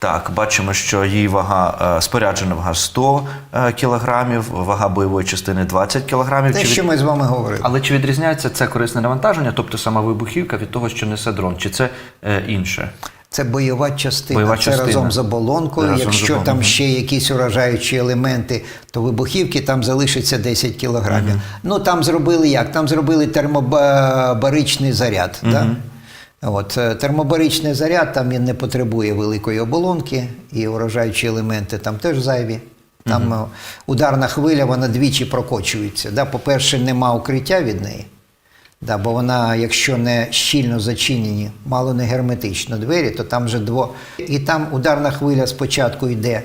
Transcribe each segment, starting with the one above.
Так, бачимо, що її вага е, споряджена вага 100 е, кілограмів, вага бойової частини 20 кілограмів. Те, Чи від- що ми з вами говорили. Але чи відрізняється це корисне навантаження, тобто сама вибухівка від того, що несе дрон, чи це е, інше? Це бойова частина. Бойова це частина. разом з оболонкою. Разом з Якщо там ще якісь уражаючі елементи, то вибухівки там залишиться 10 кілограмів. Ну там зробили як? Там зробили термобаричний заряд. Да? От, е, термобаричний заряд, там він не потребує великої оболонки, і уражаючі елементи там теж зайві. Там е, ударна хвиля, вона двічі прокочується. Да? По-перше, нема укриття від неї. Да, бо вона, якщо не щільно зачинені, мало не герметично двері, то там вже дво. І там ударна хвиля спочатку йде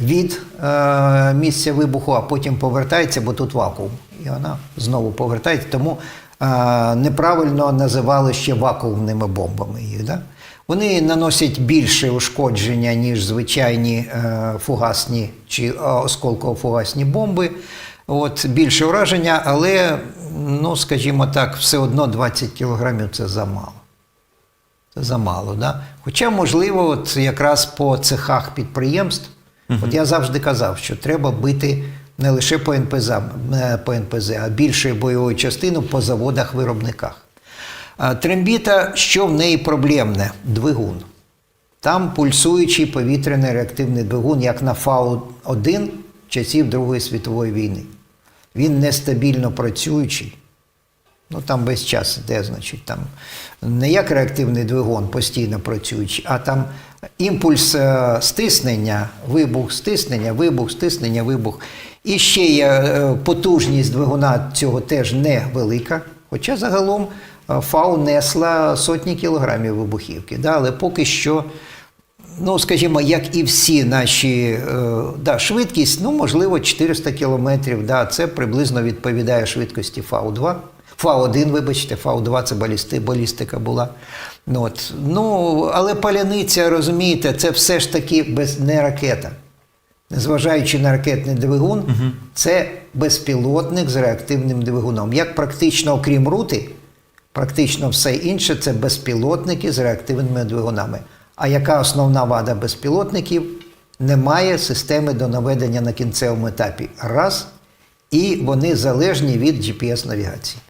від е, місця вибуху, а потім повертається, бо тут вакуум. І вона знову повертається. Тому неправильно називали ще вакуумними бомбами їх. Да? Вони наносять більше ушкодження, ніж звичайні е, фугасні чи е, осколково-фугасні бомби. От, більше враження, але, ну, скажімо так, все одно 20 кілограмів це замало. Це замало, да? Хоча, можливо, от якраз по цехах підприємств, от я завжди казав, що треба бити не лише по НПЗ, е, по НПЗ а більшою бойовою частину по заводах-виробниках. Трембіта, що в неї проблемне? Двигун. Там пульсуючий повітряний реактивний двигун, як на Фау-1 часів Другої світової війни. Він нестабільно працюючий. Ну там весь час іде, значить, там не як реактивний двигун постійно працюючий, а там імпульс е, стиснення, вибух, стиснення, вибух, стиснення, вибух. І ще є е, потужність двигуна цього теж невелика. Хоча загалом е, ФАУ несла сотні кілограмів вибухівки. Да? Але поки що ну, скажімо, як і всі наші е, да, швидкість, ну, можливо, 400 кілометрів. Да, це приблизно відповідає швидкості Фау-2. Фау-1, вибачте, Фау-2 це балісти, балістика була. Ну, от. ну, але паляниця, розумієте, це все ж таки без, не ракета. Незважаючи на ракетний двигун, це безпілотник з реактивним двигуном. Як практично, окрім рути, практично все інше це безпілотники з реактивними двигунами. А яка основна вада безпілотників? Немає системи до наведення на кінцевому етапі. Раз. І вони залежні від GPS-навігації.